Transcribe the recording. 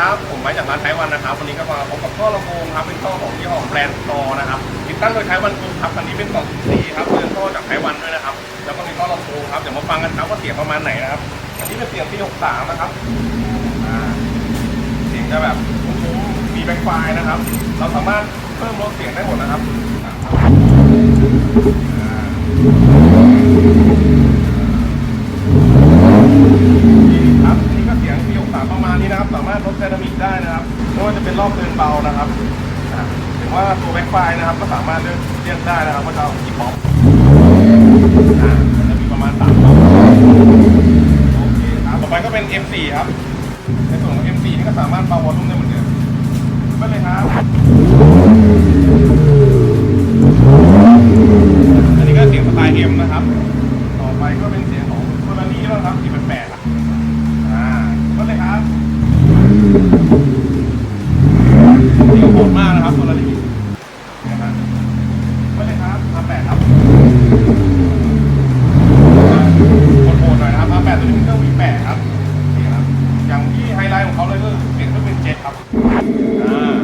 ครับผมมาจากร้านไทยวันนะครับวันนี้ก็มาพบกับท่อลำโพงครับเป็นท่อของยี่ห้อแบรนด์ตอนะครับติดตั้งโดยไทยวันกรุ๊ปครับคันนี้เป็นกล่องสีครับเป็นท่อจากไทยวันด้วยนะครับ แล้วก็มีท่อลำโพงครับเดี๋ยวมาฟังกันครับว่าเสียงประมาณไหนนะครับอันนี้เป็นเสียงปี63นะครับเสียงจะแบบคุ้มๆมีแบ็คไฟนะครับ เราสามารถเพิ่มลดเสียงได้หมดนะครับอ่านี่ครับนี่ก็เสียงปี63ประมาณนี้นะครับ สามารถลดไดนามิกได้นะครับไม่ว่าจะเป็นรอบเดินเบานะครับถึงว่าตัวแบ็คไฟนะครับ ก็สามารถเลือกเลือกได้นะครับว่าจะเอากี่ป๊อปอ่ามันจะมีประมาณ3ป๊อปโอเคครับต่อไปก็เป็น M4 ครับในส่วนของ M4 นี่ก็สามารถเบาวอลลุ่มได้เหมือนเดิมไปเลยครับอันนี้ก็เสียงสไตล์ M นะครับ ต่อไปก็เป็นเสียงของเฟอร์รารี่บ้างครับที่เป็นแปด นี่โหดมากนะครับโซลารีนะครับไม่ใช่ครับอาแปดครับโหดหน่อยนะครับอาแปดตัวนี้เป็นเครื่อง V8 ครับนี่ครับ อย่างที่ไฮไลท์ของเขาเลยก็เปลี่ยนก็เป็นเจ็ดครับอ่า